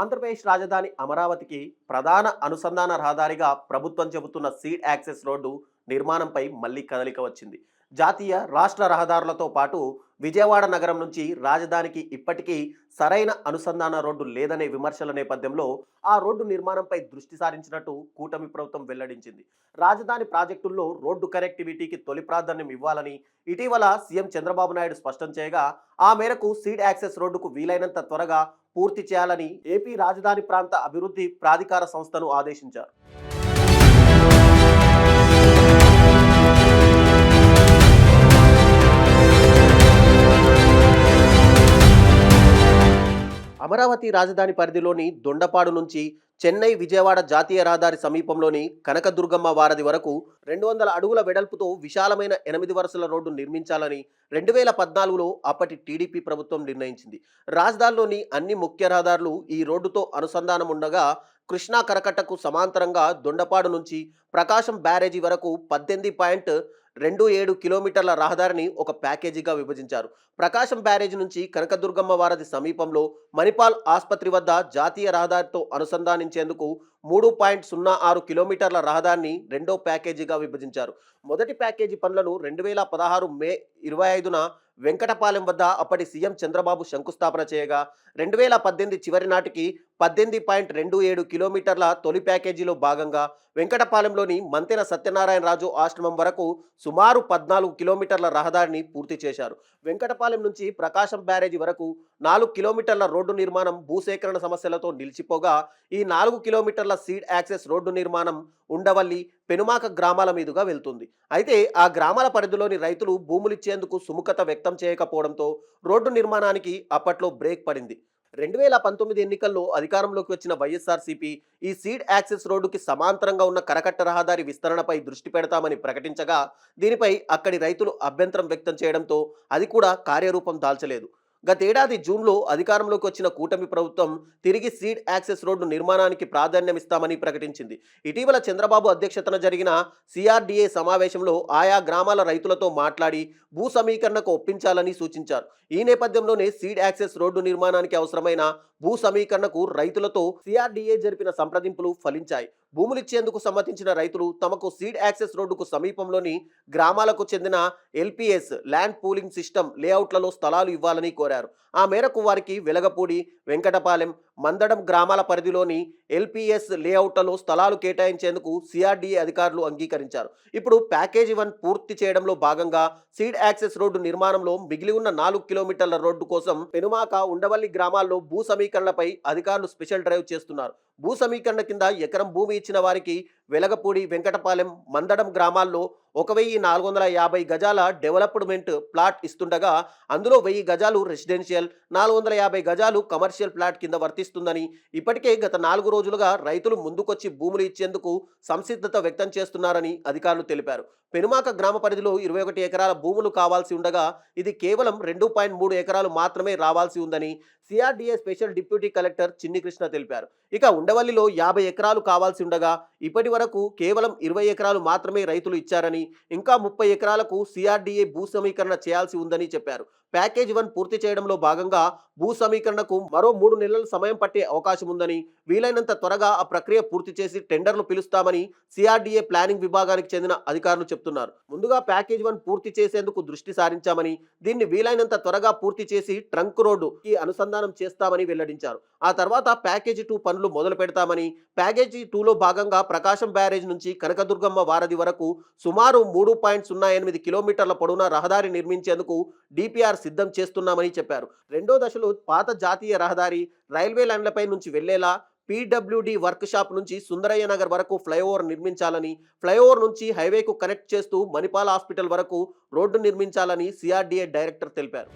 ఆంధ్రప్రదేశ్ రాజధాని అమరావతికి ప్రధాన అనుసంధాన రహదారిగా ప్రభుత్వం చెబుతున్న సీడ్ యాక్సెస్ రోడ్డు నిర్మాణంపై మళ్ళీ కదలిక వచ్చింది. జాతీయ రాష్ట్ర రహదారులతో పాటు విజయవాడ నగరం నుంచి రాజధానికి ఇప్పటికీ సరైన అనుసంధాన రోడ్డు లేదనే విమర్శల నేపథ్యంలో ఆ రోడ్డు నిర్మాణంపై దృష్టి సారించినట్టు కూటమి ప్రభుత్వం వెల్లడించింది. రాజధాని ప్రాజెక్టుల్లో రోడ్డు కనెక్టివిటీకి తొలి ప్రాధాన్యం ఇవ్వాలని ఇటీవల సీఎం చంద్రబాబు నాయుడు స్పష్టం చేయగా ఆ మేరకు సీడ్ యాక్సెస్ రోడ్డుకు వీలైనంత త్వరగా పూర్తి చేయాలని ఏపీ రాజధాని ప్రాంత అభివృద్ధి ప్రాధికార సంస్థను ఆదేశించారు. అమరావతి రాజధాని పరిధిలోని దొండపాడు నుంచి చెన్నై విజయవాడ జాతీయ రహదారి సమీపంలోని కనకదుర్గమ్మ వారధి వరకు రెండు వందల అడుగుల వెడల్పుతో విశాలమైన ఎనిమిది వరుసల రోడ్డు నిర్మించాలని రెండు వేల పద్నాలుగులో అప్పటి టీడీపీ ప్రభుత్వం నిర్ణయించింది. రాజధానిలోని అన్ని ముఖ్య రహదారులు ఈ రోడ్డుతో అనుసంధానం ఉండగా కృష్ణా కరకట్టకు సమాంతరంగా దొండపాడు నుంచి ప్రకాశం బ్యారేజీ వరకు పద్దెనిమిది పాయింట్ రెండు ఏడు కిలోమీటర్ల రహదారిని ఒక ప్యాకేజీగా విభజించారు. ప్రకాశం బ్యారేజ్ నుంచి కనకదుర్గమ్మ వారధి సమీపంలో మణిపాల్ ఆసుపత్రి వద్ద జాతీయ రహదారితో అనుసంధానించేందుకు మూడు పాయింట్ సున్నా ఆరు కిలోమీటర్ల రహదారిని రెండో ప్యాకేజీగా విభజించారు. మొదటి ప్యాకేజీ పనులను రెండు వేల పదహారు మే ఇరవై ఐదున వెంకటపాలెం వద్ద అప్పటి సీఎం చంద్రబాబు శంకుస్థాపన చేయగా రెండు వేల పద్దెనిమిది చివరి నాటికి పద్దెనిమిది పాయింట్ రెండు ఏడు కిలోమీటర్ల తొలి ప్యాకేజీలో భాగంగా వెంకటపాలెంలోని మంతెన సత్యనారాయణ రాజు ఆశ్రమం వరకు సుమారు పద్నాలుగు కిలోమీటర్ల రహదారిని పూర్తి చేశారు. వెంకటపాలెం నుంచి ప్రకాశం బ్యారేజీ వరకు నాలుగు కిలోమీటర్ల రోడ్డు నిర్మాణం భూసేకరణ సమస్యలతో నిలిచిపోగా ఈ నాలుగు కిలోమీటర్ల సీడ్ యాక్సెస్ రోడ్డు నిర్మాణం ఉండవల్లి పెనుమాక గ్రామాల మీదుగా వెళ్తుంది. అయితే ఆ గ్రామాల పరిధిలోని రైతులు భూములిచ్చేందుకు సుముఖత వ్యక్తం చేయకపోవడంతో రోడ్డు నిర్మాణానికి అప్పట్లో బ్రేక్ పడింది. రెండు వేల పంతొమ్మిది ఎన్నికల్లో అధికారంలోకి వచ్చిన వైఎస్ఆర్సీపీ ఈ సీడ్ యాక్సెస్ రోడ్డుకి సమాంతరంగా ఉన్న కరకట్ట రహదారి విస్తరణపై దృష్టి పెడతామని ప్రకటించగా దీనిపై అక్కడి రైతులు అభ్యంతరం వ్యక్తం చేయడంతో అది కూడా కార్యరూపం దాల్చలేదు. గతేడాది జూన్లో అధికారంలోకి వచ్చిన కూటమి ప్రభుత్వం తిరిగి సీడ్ యాక్సెస్ రోడ్డు నిర్మాణానికి ప్రాధాన్యమిస్తామని ప్రకటించింది. ఇటీవల చంద్రబాబు అధ్యక్షతన జరిగిన సిఆర్డీఏ సమావేశంలో ఆయా గ్రామాల రైతులతో మాట్లాడి భూ సమీకరణకు ఒప్పించాలని సూచించారు. ఈ నేపథ్యంలోనే సీడ్ యాక్సెస్ రోడ్డు నిర్మాణానికి అవసరమైన భూ సమీకరణకు రైతులతో సిఆర్డీఏ జరిపిన సంప్రదింపులు ఫలించాయి. భూములిచ్చేందుకు సమ్మతించిన రైతులు తమకు సీడ్ యాక్సెస్ రోడ్డుకు సమీపంలోని గ్రామాలకు చెందిన ఎల్పిఎస్ ల్యాండ్ పూలింగ్ సిస్టమ్ లేఅవుట్లలో స్థలాలు ఇవ్వాలని కోరారు. ఆ మేరకు వారికి వెలగపూడి వెంకటపాలెం మందడం గ్రామాల పరిధిలోని ఎల్పిఎస్ లేఅవుట్లలో స్థలాలు కేటాయించేందుకు సిఆర్డీఏ అధికారులు అంగీకరించారు. ఇప్పుడు ప్యాకేజీ వన్ పూర్తి చేయడంలో భాగంగా సీడ్ యాక్సెస్ రోడ్డు నిర్మాణంలో మిగిలి ఉన్న నాలుగు కిలోమీటర్ల రోడ్డు కోసం పెనుమాక ఉండవల్లి గ్రామాల్లో భూ సమీకరణలపై అధికారులు స్పెషల్ డ్రైవ్ చేస్తున్నారు. భూ సమీకరణ కింద ఎకరం భూమి ఇచ్చిన వారికి వెలగపూడి వెంకటపాలెం మందడం గ్రామాల్లో ఒక వెయ్యి నాలుగు వందల యాభై గజాల డెవలప్మెంట్ ప్లాట్ ఇస్తుండగా అందులో వెయ్యి గజాలు రెసిడెన్షియల్ నాలుగు వందల యాభై గజాలు కమర్షియల్ ప్లాట్ కింద వర్తిస్తుందని ఇప్పటికే గత నాలుగు రోజులుగా రైతులు ముందుకొచ్చి భూములు ఇచ్చేందుకు సంసిద్ధత వ్యక్తం చేస్తున్నారని అధికారులు తెలిపారు. పెనుమాక గ్రామ పరిధిలో ఇరవై ఒకటి ఎకరాల భూములు కావాల్సి ఉండగా ఇది కేవలం రెండు పాయింట్ మూడు ఎకరాలు మాత్రమే రావాల్సి ఉందని CRDA special deputy collector Chinni Krishna తెలిపారు. ఇక ఉండవల్లిలో యాభై ఎకరాలు కావాల్సి ఉండగా ఇప్పటి వరకు కేవలం ఇరవై ఎకరాలు మాత్రమే రైతులు ఇచ్చారని ఇంకా ముప్పై ఎకరాలకు సిఆర్డీఏ భూ సమీకరణ చేయాల్సి ఉందని చెప్పారు. ప్యాకేజ్ వన్ పూర్తి చేయడంలో భాగంగా భూ సమీకరణకు మరో మూడు నెలల సమయం పట్టే అవకాశం ఉందని వీలైనంత త్వరగా ఆ ప్రక్రియ పూర్తి చేసి టెండర్లు పిలుస్తామని సిఆర్డీఏ ప్లానింగ్ విభాగానికి చెందిన అధికారులు చెప్తున్నారు. ముందుగా ప్యాకేజ్ వన్ పూర్తి చేసేందుకు దృష్టి సారించామని దీన్ని వీలైనంత త్వరగా పూర్తి చేసి ట్రంక్ రోడ్డు ఈ అనుసంధానం అనుసంధానం చేస్తామని వెల్లడించారు. ఆ తర్వాత ప్యాకేజీ టూ పనులు మొదలు పెడతామని ప్యాకేజీ టూలో భాగంగా ప్రకాశం బ్యారేజ్ నుంచి కనకదుర్గమ్మ వారధి వరకు సుమారు మూడు పాయింట్ సున్నా ఎనిమిది కిలోమీటర్ల పొడవున రహదారి నిర్మించేందుకు డిపిఆర్ సిద్ధం చేస్తున్నామని చెప్పారు. రెండో దశలో పాత జాతీయ రహదారి రైల్వే లైన్లపై నుంచి వెళ్ళేలా పీడబ్ల్యూడి వర్క్ షాప్ నుంచి సుందరయ్య నగర్ వరకు ఫ్లైఓవర్ నిర్మించాలని ఫ్లైఓవర్ నుంచి హైవేకు కనెక్ట్ చేస్తూ మణిపాల్ హాస్పిటల్ వరకు రోడ్డు నిర్మించాలని సిఆర్డీఏ డైరెక్టర్ తెలిపారు.